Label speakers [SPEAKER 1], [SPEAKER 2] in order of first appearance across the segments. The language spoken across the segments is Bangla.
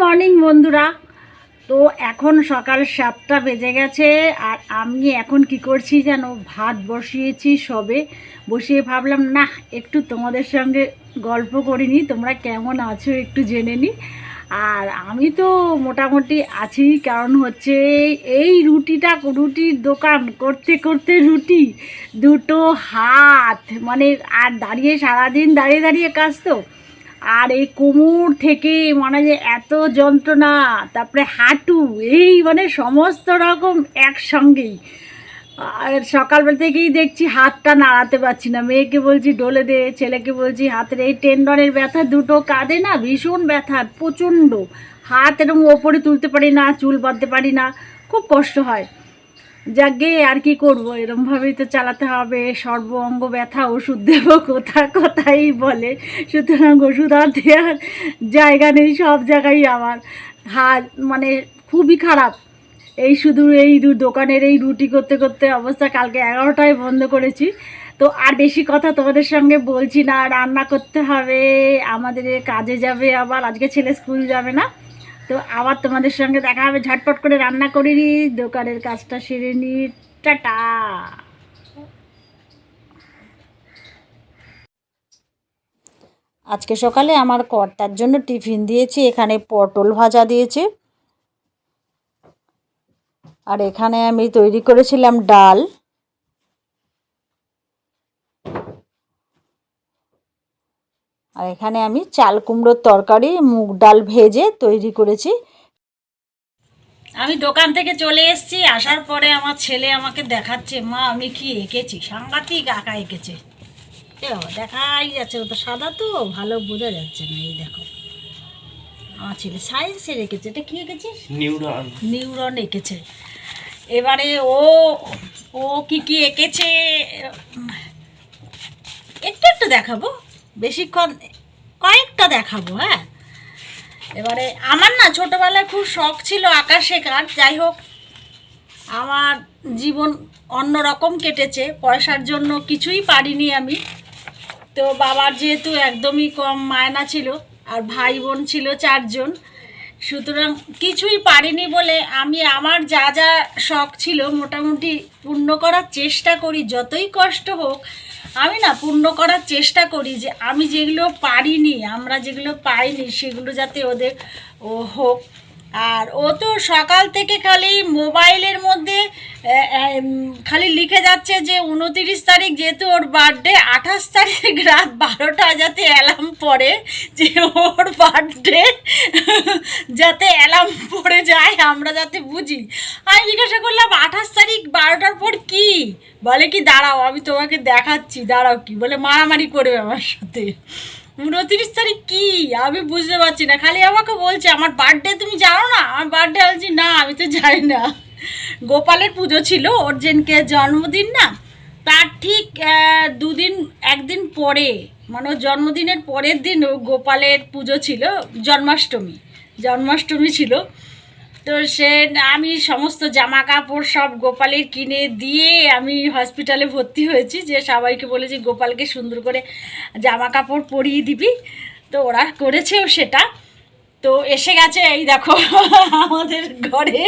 [SPEAKER 1] মর্নিং বন্ধুরা। তো এখন সকাল সাতটা বেজে গেছে, আর আমি এখন কি করছি যেন ভাত বসিয়েছি সবে। বসিয়ে ভাবলাম না একটু তোমাদের সঙ্গে গল্প করিনি, তোমরা কেমন আছো একটু জেনে নি। আর আমি তো মোটামুটি আছি, কারণ হচ্ছে এই রুটিটা, রুটির দোকান করতে করতে রুটি, দুটো হাত। মানে আর দাঁড়িয়ে সারাদিন দাঁড়িয়ে দাঁড়িয়ে কাজ তো। আর এই কোমর থেকে মানে যে এত যন্ত্রণা, তারপরে হাঁটু, এই মানে সমস্ত রকম একসঙ্গেই। আর সকালবেলা থেকেই দেখছি হাতটা নাড়াতে পারছি না। মেয়েকে বলছি ডলে দে। ছেলেকে বলছি, হাতের এই টেন্ডনের ব্যথা দুটো কাঁধে না ভীষণ ব্যথা, প্রচণ্ড। হাত এরকম ওপরে তুলতে পারি না, চুল বাঁধতে পারি না। খুব কষ্ট হয়। যাকে আর কি করব? এরমভাবেই তো চালাতে হবে। সর্ব অঙ্গ ব্যথা ওষুধ দেবো কোথা কোথায় বলে। সুতরাং ওষুধ আর দেওয়ার জায়গা নেই সব জায়গায় আমার। হাত মানে খুবই খারাপ। এই শুধু এই দোকানের এই রুটি করতে করতে অবস্থা। কালকে এগারোটায় বন্ধ করেছি। তো আর বেশি কথা তোমাদের সঙ্গে বলছি না। রান্না করতে হবে। আমাদের কাজে যাবে আবার। আজকে ছেলে স্কুল যাবে না। তো আবার তোমাদের সঙ্গে দেখা হবে, ঝটপট করে রান্না করে নি। দোকানের কাজটা সেরে নি। টাটা। আজকে সকালে আমার কর্তার জন্য টিফিন দিয়েছি, এখানে পটল ভাজা দিয়েছে। আর এখানে আমি তৈরি করেছিলাম ডাল। আর এখানে আমি চাল কুমড়োর তরকারি মুগ ডাল ভেজে তৈরি করেছি। আমি দোকান থেকে চলে এসেছি আসার পরে আমার ছেলে আমাকে দেখাচ্ছে মা আমি কি এঁকেছি? সাংঘাতিক আঁকা এঁকেছে। এ বাবা দেখাই যাচ্ছে ও তো সাদা তো ভালো বোঝা যাচ্ছে না এই দেখো। আমার ছেলে সায়েন্সে রেখেছে এটা কি এঁকেছিস?
[SPEAKER 2] নিউরন।
[SPEAKER 1] নিউরন এঁকেছে। এবারে ও ও কি কি এঁকেছে? একটু একটু দেখাবো। বেশিক্ষণ কয়েকটা দেখাবো হ্যাঁ? এবারে আমার না ছোটোবেলায় খুব শখ ছিল আঁকা শেখার যাই হোক, আমার জীবন অন্যরকম কেটেছে, পয়সার জন্য কিছুই পারিনি আমি। তো বাবার যেহেতু একদমই কম মায়না ছিল আর ভাই বোন ছিল চারজন, সুতরাং কিছুই পারিনি বলে আমি আমার যা যা শখ ছিল মোটামুটি পূর্ণ করার চেষ্টা করি, যতই কষ্ট হোক আমি না পূর্ণ করার চেষ্টা করি যে আমি যেগুলো পারিনি, আমরা যেগুলো পাইনি, সেগুলো যাতে ওদের ও হোক। আর ও তো সকাল থেকে খালি মোবাইলের মধ্যে খালি লিখে যাচ্ছে যে উনতিরিশ তারিখ যেহেতু ওর বার্থডে আঠাশ তারিখ রাত বারোটা যাতে অ্যালার্ম পড়ে, যে ওর বার্থডে যাতে অ্যালার্ম পড়ে যায়, আমরা যাতে বুঝি। আমি জিজ্ঞাসা করলাম, আঠাশ তারিখ বারোটার পর কি? বলে কি, দাঁড়াও, আমি তোমাকে দেখাচ্ছি, দাঁড়াও কি? বলে, মারামারি করবে আমার সাথে। উনত্রিশ তারিখ কি? আমি বুঝতে পারছি না। খালি আমাকে বলছে, আমার বার্থডে তুমি জানো না? আমার বার্থডে বলছি, না, আমি তো জানি না। গোপালের পুজো ছিল, ওর জন্মদিন না, তার ঠিক দুদিন, একদিন পরে মানে জন্মদিনের পরের দিন গোপালের পুজো ছিল, জন্মাষ্টমী। জন্মাষ্টমী ছিল। তো সে, আমি সমস্ত জামা কাপড় সব গোপালের কিনে দিয়ে আমি হসপিটালে ভর্তি হয়েছি। যে সবাইকে বলেছি, গোপালকে সুন্দর করে জামা কাপড় পরিয়ে দিবি। তো ওরা করেছেও সেটা। তো এসে গেছে, এই দেখো, আমাদের ঘরে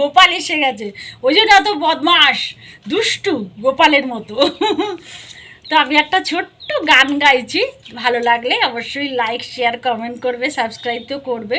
[SPEAKER 1] গোপাল এসে গেছে। ওই জন্য এত বদমাস দুষ্টু গোপালের মতো। তো আমি একটা ছোট্ট গান গাইছি। ভালো লাগলে অবশ্যই লাইক শেয়ার কমেন্ট করবে সাবস্ক্রাইব তো করবে।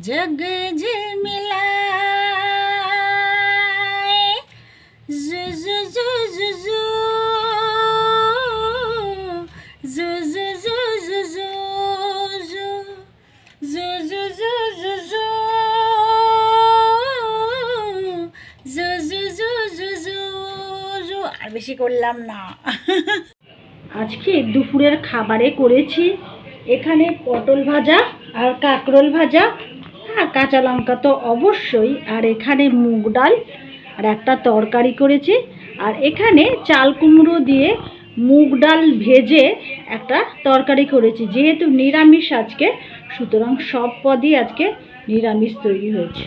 [SPEAKER 1] जग मिलाए जु जु जु जु जु जु जु जु जु जु जु জু জু জু জু জু জু জু জু জু জু জু আর বেশি করলাম না আজকে দুপুরের খাবারে করেছি এখানে পটল ভাজা আর কাঁকরোল ভাজা হ্যাঁ কাঁচা লঙ্কা তো অবশ্যই, আর এখানে মুগ ডাল, আর একটা তরকারি করেছি, আর এখানে চাল কুমড়ো দিয়ে মুগ ডাল ভেজে একটা তরকারি করেছি, যেহেতু নিরামিষ আজকে, সুতরাং সব পদই আজকে নিরামিষ তৈরি হয়েছে।